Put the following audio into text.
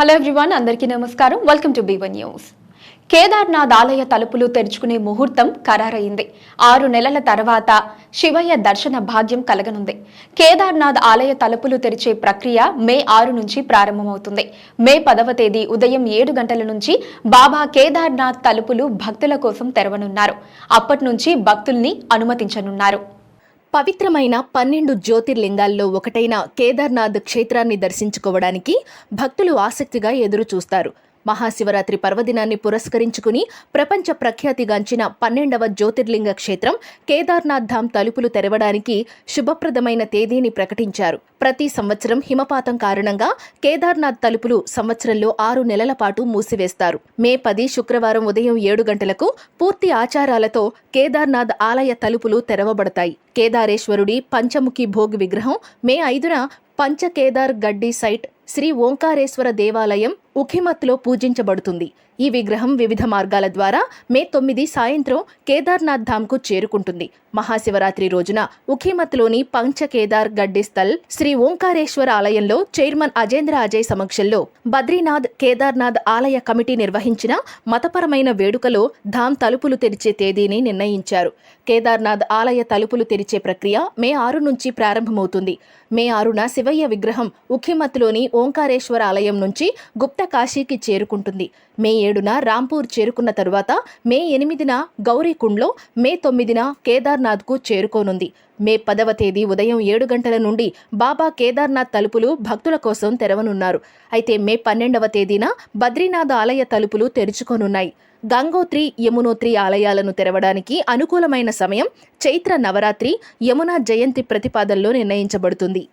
Hello everyone అందరికీ నమస్కారం. Welcome to B one news Kedarnath ఆలయ తలుపులు తెరుచుకునే ముహూర్తం ఖరారైంది. ఆరు నెలల తర్వాత శివయ్య దర్శన భాగ్యం కలగనుంది. కేదార్నాథ్ ఆలయ తలుపులు తెరిచే ప్రక్రియ మే ఆరు నుంచి ప్రారంభమవుతుంది. మే పదవ తేదీ ఉదయం ఏడు గంటల నుంచి బాబా కేదార్నాథ్ తలుపులు భక్తుల కోసం తెరవనున్నారు. అప్పటి నుంచి భక్తుల్ని అనుమతించనున్నారు. పవిత్రమైన పన్నెండు జ్యోతిర్లింగాల్లో ఒకటైన కేదార్నాథ్ క్షేత్రాన్ని దర్శించుకోవడానికి భక్తులు ఆసక్తిగా ఎదురు చూస్తారు మహాశివరాత్రి పర్వదినాన్ని పురస్కరించుకుని ప్రపంచ ప్రఖ్యాతిగాంచిన పన్నెండవ జ్యోతిర్లింగ క్షేత్రం కేదార్నాథ్ ధామ్ తలుపులు తెరవడానికి శుభప్రదమైన తేదీని ప్రకటించారు. ప్రతి సంవత్సరం హిమపాతం కారణంగా కేదార్నాథ్ తలుపులు సంవత్సరంలో ఆరు నెలల పాటు మూసివేస్తారు. మే పది శుక్రవారం ఉదయం ఏడు గంటలకు పూర్తి ఆచారాలతో కేదార్నాథ్ ఆలయ తలుపులు తెరవబడతాయి. కేదారేశ్వరుడి పంచముఖి భోగ్ విగ్రహం మే ఐదున పంచకేదార్ గడ్డి సైట్ శ్రీ ఓంకారేశ్వర దేవాలయం ఉఖిమత్లో పూజించబడుతుంది. ఈ విగ్రహం వివిధ మార్గాల ద్వారా మే తొమ్మిది సాయంత్రం కేదార్నాథ్ ధామ్కు చేరుకుంటుంది. మహాశివరాత్రి రోజున ఉఖిమత్లోని పంచకేదార్ గడ్డి స్థల్ శ్రీ ఓంకారేశ్వర ఆలయంలో చైర్మన్ అజేంద్ర అజయ్ సమక్షంలో బద్రీనాథ్ కేదార్నాథ్ ఆలయ కమిటీ నిర్వహించిన మతపరమైన వేడుకలో ధామ్ తలుపులు తెరిచే తేదీని నిర్ణయించారు. కేదార్నాథ్ ఆలయ తలుపులు తెరిచే ప్రక్రియ మే ఆరు నుంచి ప్రారంభమవుతుంది. మే ఆరున శివయ్య విగ్రహం ఉఖిమత్లోని ఓంకారేశ్వర ఆలయం నుంచి గుప్త కాశీకి చేరుకుంటుంది. మే ఏడున రాంపూర్ చేరుకున్న తరువాత మే ఎనిమిదిన గౌరీకుండ్లో మే తొమ్మిదిన కేదార్నాథ్కు చేరుకోనుంది. మే పదవ తేదీ ఉదయం ఏడు గంటల నుండి బాబా కేదార్నాథ్ తలుపులు భక్తుల కోసం తెరవనున్నారు. అయితే మే పన్నెండవ తేదీన బద్రీనాథ్ ఆలయ తలుపులు తెరుచుకోనున్నాయి. గంగోత్రి యమునోత్రి ఆలయాలను తెరవడానికి అనుకూలమైన సమయం చైత్ర నవరాత్రి యమునా జయంతి ప్రతిపాదనలో నిర్ణయించబడుతుంది.